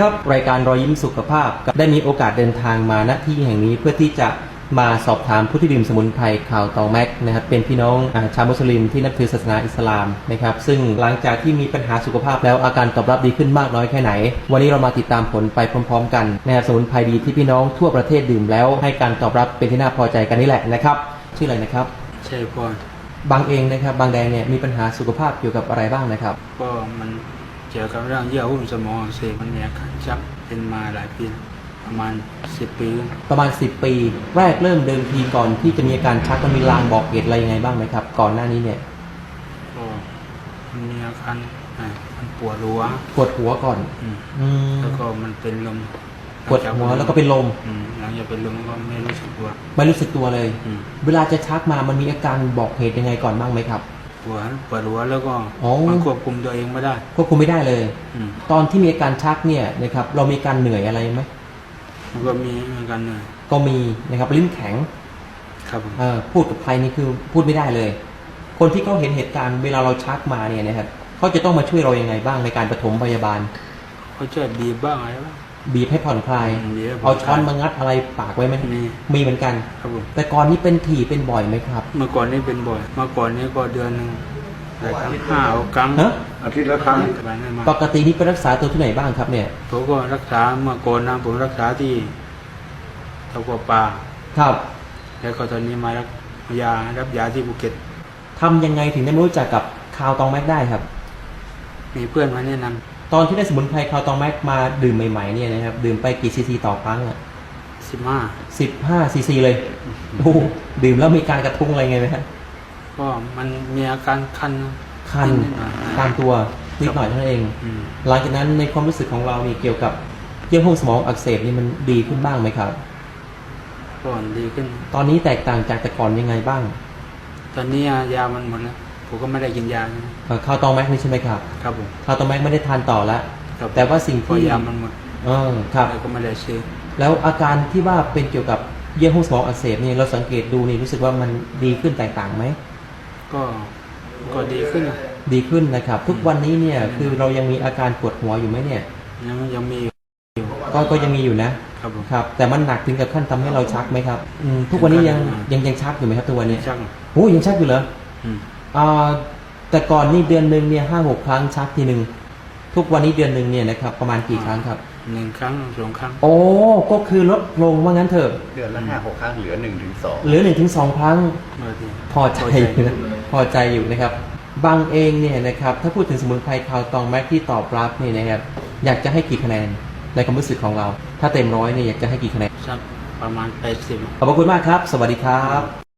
ครับรายการรอยยิ้มสุขภาพได้มีโอกาสเดินทางมาณที่แห่งนี้เพื่อที่จะมาสอบถามผู้ที่ดื่มสมุนไพรข่าวตองแม็กนะครับเป็นพี่น้องอาชาวมุสลิมที่นับถือศาสนาอิสลามนะครับซึ่งหลังจากที่มีปัญหาสุขภาพแล้วอาการตอบรับดีขึ้นมากน้อยแค่ไหน วันนี้เรามาติดตามผลไปพร้อม ๆ กันนะครับสมุนไพรดีที่พี่น้องทั่วประเทศดื่มแล้ว ให้การตอบรับเป็นที่น่าพอใจกันนี่แหละนะครับชื่ออะไรนะครับใช่พ่อบางเองนะครับบางแดงเนี่ยมีปัญหาสุขภาพเกี่ยวกับอะไรบ้างนะครับ ก็มัน เกี่ยวกับเรื่องเยื่อหุ้มสมองอักเสพมันมีอาการชักเป็นมาหลายปีแล้วประมาณสิบปีแล้วประมาณ 10 ปี แรกเริ่มเดิมทีก่อนที่จะมีอาการชักมันมีลางบอกเหตุอะไรยังไงบ้างไหมครับ ก่อนหน้านี้เนี่ยก็มันมีอาการอ่ามันปวดหัวปวดหัวก่อน อืมอืมแล้วก็มันเป็นลมปวดหัวแล้วก็เป็นลมอืมหลังจากเป็นลมก็ไม่รู้สึกตัวไม่รู้สึกตัวเลย อืม เวลาจะชักมามันมีอาการบอกเหตุยังไงก่อนบ้างไหมครับ ปวดปวดหัวแล้วก็อ๋อมันควบคุมตัวเองไม่ได้ควบคุมไม่ได้เลยอืมตอนที่มีอาการชักเนี่ยนะครับ เรามีอาการเหนื่อยอะไรไหมมันก็มีอาการเหนื่อยก็มีนะครับลิ้นแข็ง ครับผมเอ่อพูดกับใครนี่คือพูดไม่ได้เลย คนที่เขาเห็นเหตุการณ์เวลาเราชักมาเนี่ยนะครับเขาจะต้องมาช่วยเรายังไงบ้างในการปฐมพยาบาลเขาช่วยบีบบ้างอะไรบ้าง บีบให้ผ่อนคลายอืมบีบให้ผ่เอาอนคลายช้อนมางัดอะไรปากไว้ไหมมีมีเหมือนกัน ครับผมแต่ก่อนนี้เป็นถี่เป็นบ่อยไหมครับ เมื่อก่อนนี่เป็นบ่อย เมื่อก่อนนี่ก็เดือนหนึ่งหลายครั้งห้าหกครั้งฮะ อาทิตย์ละครั้งไปนั่นมาปกตินี่ไปรักษาตัวที่ไหนบ้างครับเนี่ย ผมก็รักษาเมื่อก่อนนะผมรักษาที่ตะกัวป่า ครับแล้วก็ตอนนี้มารับยารับยาที่ภูเก็ต ทำยังไงถึงได้มารู้จักกับคาวตองแม็กได้ครับ มีมีเพื่อนมาแนะนำ ตอนที่ได้สมุนไพรคาวตองแม็กมาดื่มใหม่ๆเนี่ยนะครับดื่มไปกี่ซีซีต่อครั้งอะสิบห้าสิบห้าซีซีเลยโอ้โหดื่มแล้วมีการกระทุ้งอะไรไงไหมครับก็มันมีอาการคันนะคันนิดหน่อยตามตัวนิดหน่อยเท่านั้นเองอืมหลังจากนั้นในความรู้สึกของเรานี่เกี่ยวกับเยื่อหุ้มสมองอักเสบนี่มันดีขึ้นบ้างไหมครับก็ดีขึ้น ตอนนี้แตกต่างจากแต่ก่อนยังไงบ้าง ตอนนี้ยามันหมดแล้ว ผมก็ไม่ได้กินยานะเอ่อคาวตองแม็กนี่ใช่ไหมครับ ครับผมคาวตองแม็กไม่ได้ทานต่อแล้วครับแต่ว่าสิ่งพอที่ยามันหมดเออครับ แล้วก็ไม่ได้ซื้อแล้วอาการที่ว่าเป็นเกี่ยวกับเยื่อหุ้มสมองอักเสบนี่เราสังเกตดูนี่รู้สึกว่ามันดีขึ้นแตกต่างไหม ก็ก็ดีขึ้นนะดีขึ้นนะครับ ทุกวันนี้เนี่ยคือเรายังมีอาการปวดหัวอยู่ไหมเนี่ย ยังยังมีอยู่ก็ก็ยังมีอยู่นะครับผม ครับ แต่มันหนักถึงกับขั้นทำให้เราชักไหมครับอืมทุกวันนี้ยังอืมยังยังชักอยู่ไหมครับทุกวันนี้ช่างโอ้ยังชักอยู่เหรออืม อ่าแต่ก่อนนี่เดือนหนึ่งเนี่ยห้าหกครั้งชักทีหนึ่งทุกวันนี้เดือนหนึ่งเนี่ยนะครับประมาณกี่ครั้งครับ หนึ่งครั้งสองครั้ง โอ้ก็คือลดลงว่างั้นเถอะเดือนละห้าหกครั้งเหลือหนึ่งถึงสองเหลือหนึ่งถึงสองครั้งบางทีพอใจอยู่นะพอใจอยู่นะครับ บางเองเนี่ยนะครับถ้าพูดถึงสมุนไพรคาวตองแม็กที่ตอบรับเนี่ยนะครับอยากจะให้กี่คะแนนในความรู้สึกของเรา ถ้าเต็มร้อยเนี่ยอยากจะให้กี่คะแนนสักประมาณแปดสิบขอบพระคุณมากครับ สวัสดีครับ